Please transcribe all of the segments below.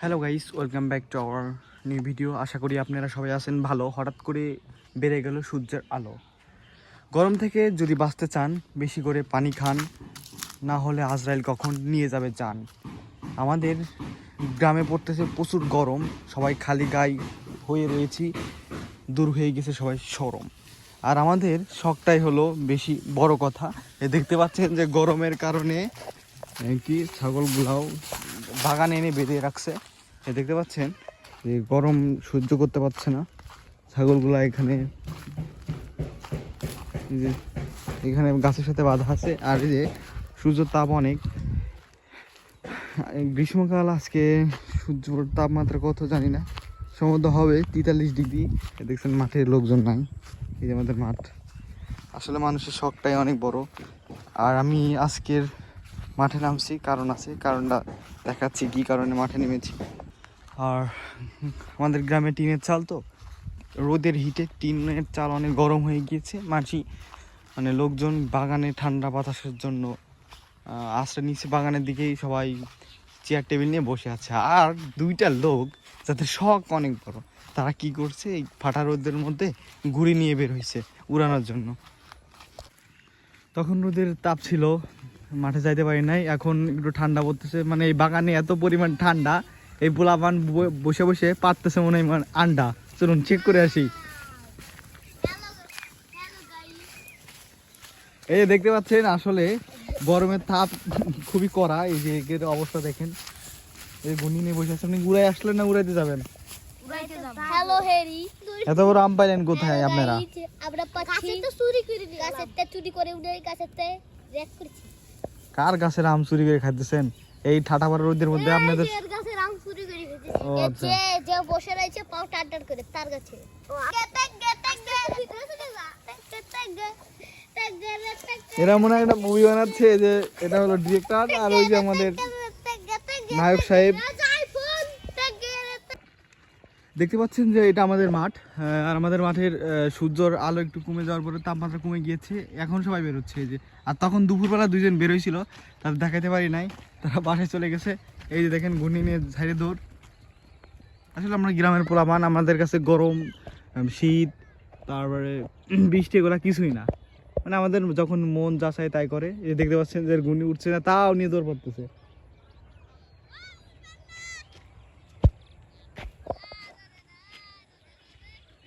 Hello guys welcome back to our new video আশা করি আপনারা সবাই আছেন ভালো। হঠাৎ করে বেড়ে গেল সূর্যের আলো। গরম থেকে যদি বাঁচতে চান, বেশি করে পানি খান। না হলে আজরাইল কখন নিয়ে যাবে যান আমাদের গ্রামে পড়তেছে প্রচুর গরম। সবাই খালি গায়ে হয়ে রয়েছি। দূর হয়ে গেছে সবাই সরম। আর আমাদের শখটাই হলো বেশি বড় কথা। দেখতে পাচ্ছেন যে গরমের কারণে কি ছাগলগুলাও বাগানে এনে বেঁধে রাখছে। এ দেখতে পাচ্ছেন? যে গরম সহ্য করতে পারছে না। ছাগলগুলা এখানে যে এখানে গাছের সাথে বাঁধা আছে। আর যে সূর্যের তাপ অনেক। গ্রীষ্মকাল আজকে সূর্যর তাপমাত্রা কত জানি না। সম্ভবত হবে তেতাল্লিশ ডিগ্রি। দেখছেন মাঠে লোকজন নাই। এই যে আমাদের মাঠ। আসলে মানুষের শখটাই অনেক বড়। আর আমি আজকের মাঠে নামছি, কারণ আছে, কারণটা দেখাচ্ছি কী কারণে মাঠে নেমেছি। আর আমাদের গ্রামে টিনের চাল তো, রোদের হিটে টিনের চাল অনেক গরম হয়ে গিয়েছে, মাঝি মানে লোকজন বাগানে ঠান্ডা বাতাসের জন্য আশ্রয় নিচে বাগানের দিকেই, সবাই চেয়ার টেবিল নিয়ে বসে আছে। আর দুইটা লোক, যাদের শখ অনেক বড়, তারা কি করছে, এই ফাটা রোদের মধ্যে ঘুড়ি নিয়ে বের হয়েছে, উড়ানোর জন্য। তখন রোদের তাপ ছিল মাঠে যাইতে পারি নাই। এখন একটু ঠান্ডা পড়তেছে। মানে এই বাগানে এত পরিমাণ ঠান্ডা এই পোলাপান ব- বসে বসে পাততেছে মনে হয় মানে আন্ডা। চলুন চেক করে আসি। এই দেখতে পাচ্ছেন আসলে গরমের তাপ খুবই কড়া। এই যে এর অবস্থা দেখেন। এই গুনি নিয়ে বসে আছে আপনি উড়াই আসলেন না উড়াইতে যাবেন? হ্যালো হেরি। এত বড় আম পাইলেন কোথায় আপনারা? আমরা পাচ্ছি। তো চুরি করে চুরি করে গাছের তে রেক করেছি। কার গাছের আম চুরি করে খাইতেছেন এই ঠাটা পাড়া রোদের মধ্যে আপনাদের এর গাছের আম চুরি করে ও, আচ্ছা। যে যে বসে রয়েছে পাও টাট টাট করে তার কাছে এরা মনে হয় একটা মুভি বানাচ্ছে যে এটা হলো ডিরেক্টর আর ওই যে আমাদের নায়ক সাহেব দেখতে পাচ্ছেন যে এটা আমাদের মাঠ আর আমাদের মাঠের সূর্যর আলো একটু কমে যাওয়ার পরে তাপমাত্রা কমে গিয়েছে। এখন সবাই বেরোচ্ছে এই যে। আর তখন দুপুরবেলা দুজন বেরোইছিল তাদের দেখাতে পারি নাই। তারা বাসায় চলে গেছে। এই যে দেখেন ঘূর্ণি নিয়ে ঝাড়ে দৌড়। আসলে আমরা গ্রামের পোলাপান, আমাদের কাছে গরম শীত, তারপরে বৃষ্টি এগুলো কিছুই না। মানে আমাদের যখন মন যা চায় তাই করে। এই দেখতে পাচ্ছেন যে ঘূর্ণি উঠছে না, তাও নিয়ে দৌড় পড়তেছে এই যে ওই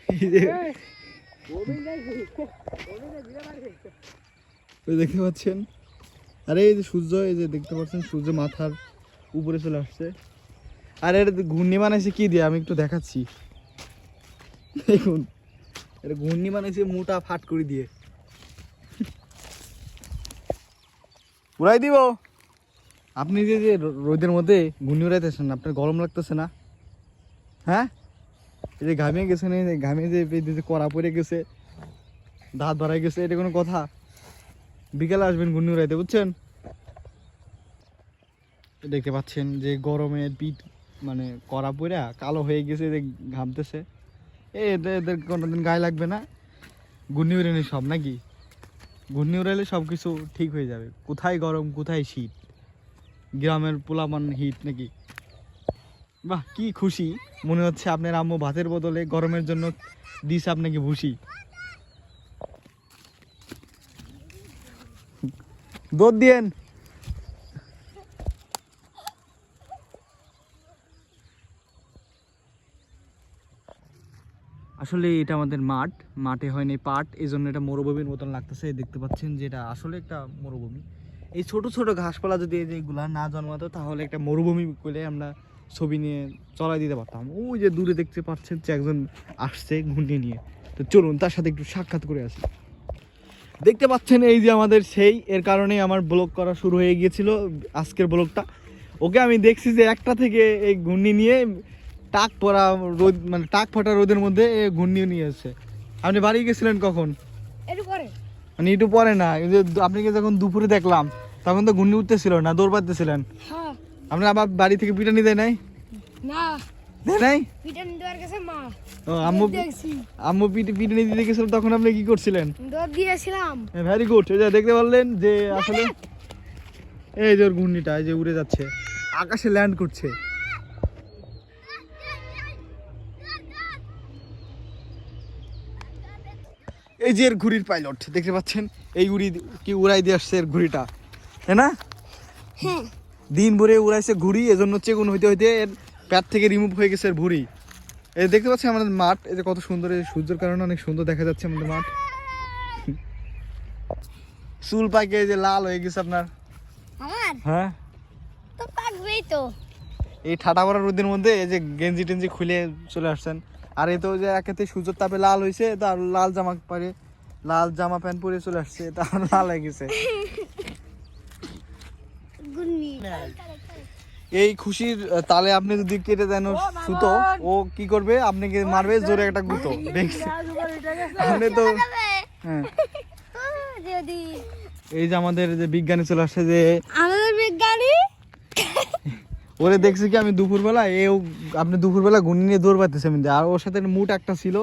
দেখতে পাচ্ছেন? আরে এই যে সূর্য, এই যে দেখতে পাচ্ছেন, সূর্য মাথার উপরে চলে আসছে। আর এটা ঘূর্ণি বানাইছে কি দিয়ে? আমি একটু দেখাচ্ছি। দেখুন এটা ঘূর্ণি বানাইছে মোটা ফাট করে দিয়ে। উড়াই দিব? আপনি যে যে রোদের মধ্যে ঘূর্ণি উড়াইতেছেন, আপনার গরম লাগতেছে না? হ্যাঁ? এই যে ঘামিয়ে গেছেন এই যে ঘামিয়ে যে কড়া পড়ে গেছে, দাঁত বাড়াই গেছে, এটা কোনো কথা। বিকেলে আসবেন ঘূর্ণি উড়াইতে বুঝছেন? দেখতে পাচ্ছেন যে গরমে পিঠ মানে কড়া পড়া, কালো হয়ে গেছে যে ঘামতেছে। এ, এদের এদের কোনোদিন গায়ে লাগবে না। ঘূর্ণি উড়ানি সব নাকি? ঘূর্ণি উড়াইলে সব কিছু ঠিক হয়ে যাবে। কোথায় গরম, কোথায় শীত? গ্রামের পোলামান হিট নাকি? বাহ, কি খুশি। মনে হচ্ছে আপনার আম্মু ভাতের বদলে গরমের জন্য দিস আপনাকে ভুসি। দুধ দিয়েন। আসলে এটা আমাদের মাঠ, মাঠে হয়নি পাট এই জন্য এটা মরুভূমির মতন লাগতেছে, দেখতে পাচ্ছেন যে এটা আসলে একটা মরুভূমি। এই ছোট ছোট ঘাসপালা যদি যেগুলা না জন্মাতো, তাহলে একটা মরুভূমি করে আমরা ছবি নিয়ে চলাই দিতে পারতাম। ওই যে দূরে দেখতে পাচ্ছেন যে একজন আসছে ঘুরনি নিয়ে। তো চলুন তার সাথে একটু সাক্ষাৎ করে আসি। দেখতে পাচ্ছেন এই যে আমাদের সেই এর কারণেই আমার ব্লগ করা শুরু হয়ে গিয়েছিল আজকের ব্লগটা। ওকে আমি দেখছি যে একটা থেকে এই ঘূর্ণি নিয়ে টাক পরা রোদ মানে টাক ফাটা রোদের মধ্যে ঘূর্ণি নিয়ে এসছে। আপনি বাড়ি গেছিলেন কখন? মানে একটু পরে না এই যে আপনাকে যখন দুপুরে দেখলাম তখন তো ঘূর্ণি উঠতেছিল না দৌড় পারতেছিলেন হ্যাঁ আমরা আবার বাড়ি থেকে পিটানি দেয় নাই? না। ও আম্মু আম্মু দিতে তখন আপনি করছিলেন? হ্যাঁ, দেখতে পারলেন যে আসলে এই যে ওর ঘূর্ণিটা এই যে উড়ে যাচ্ছে। আকাশে ল্যান্ড করছে। এই যে এর ঘুড়ির পাইলট দেখতে পাচ্ছেন? এই উড়ি কি উড়াই দিয়ে আসছে এর ঘুড়িটা। তাই না? হ্যাঁ। দিন ভরে উড়াইছে ঘুড়ি এজন্য চেগুন হইতে হইতে এর প্যাট থেকে রিমুভ হয়ে গেছে এর ভুড়ি। এই দেখতে পাচ্ছি আমাদের মাঠ এই যে কত সুন্দর এই সূর্যের কারণে অনেক সুন্দর দেখা যাচ্ছে আমাদের মাঠ। চুল পাকে এই যে লাল হয়ে গেছে আপনার। আমার? হ্যাঁ। তো পাকবেই তো। এই ঠাটা পড়া রোদের মধ্যে এই যে গেঞ্জি টেঞ্জি খুলে চলে আসছেন। আর এই তো যে একেতে সূর্যের তাপে লাল হয়েছে তার লাল জামা পরে লাল জামা প্যান্ট পরে চলে আসছে তার লাল হয়ে গেছে। এই খুশির তালে আপনি যদি কেটে দেন সুতো ও কি করবে? আপনাকে মারবে? জোরে একটা গুতো। দেখছি আপনি তো হ্যাঁ। এই যে আমাদের যে বিজ্ঞানী চলে আসছে যে আমাদের বিজ্ঞানী? ওরে দেখছি কি আমি দুপুরবেলা? এও আপনি দুপুরবেলা গুনি নিয়ে দৌড় পাইতেছে আমি আর ওর সাথে মুড একটা ছিল।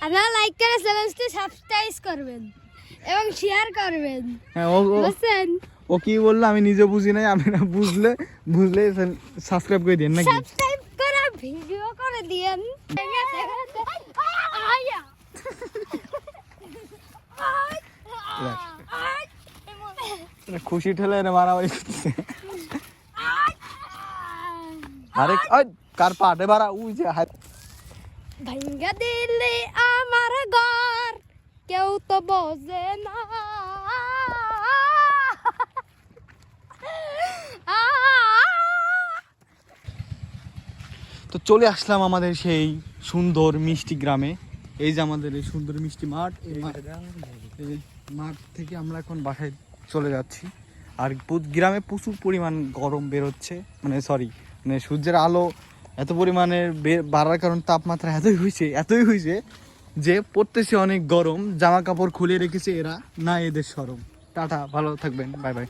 আপনারা লাইক করে চ্যানেলটি সাবস্ক্রাইব করবেন এবং শেয়ার করবেন। হ্যাঁ ও ও- বুঝছেন? ও কি বলল? আমি নিজে বুঝি নাই আপনি না বুঝলে বুঝলে সাবস্ক্রাইব করে দিন নাকি? সাবস্ক্রাইব করে ভিডিও করে আয়া খুশি ঠেলে এনে মারামারি করতেছে আরে ওই, কার পাটে বাড়া উই যে হাত ভাঙ্গা দিলে আমার ঘর কেউ তো বোঝে না। তো চলে আসলাম আমাদের সেই সুন্দর মিষ্টি গ্রামে। এই যে আমাদের এই সুন্দর মিষ্টি মাঠ, এই মাঠ- থেকে আমরা এখন বাসায় চলে যাচ্ছি। আর গ্রামে প্রচুর পরিমাণ গরম বেরোচ্ছে। মানে সরি মানে সূর্যের আলো এত পরিমাণে বাড়ার কারণ তাপমাত্রা এতই হয়েছে এতই হয়েছে যে পড়তেছে অনেক গরম। জামা কাপড় খুলে রেখেছে এরা। না এদের সরম। টাটা, ভালো থাকবেন, বাই বাই।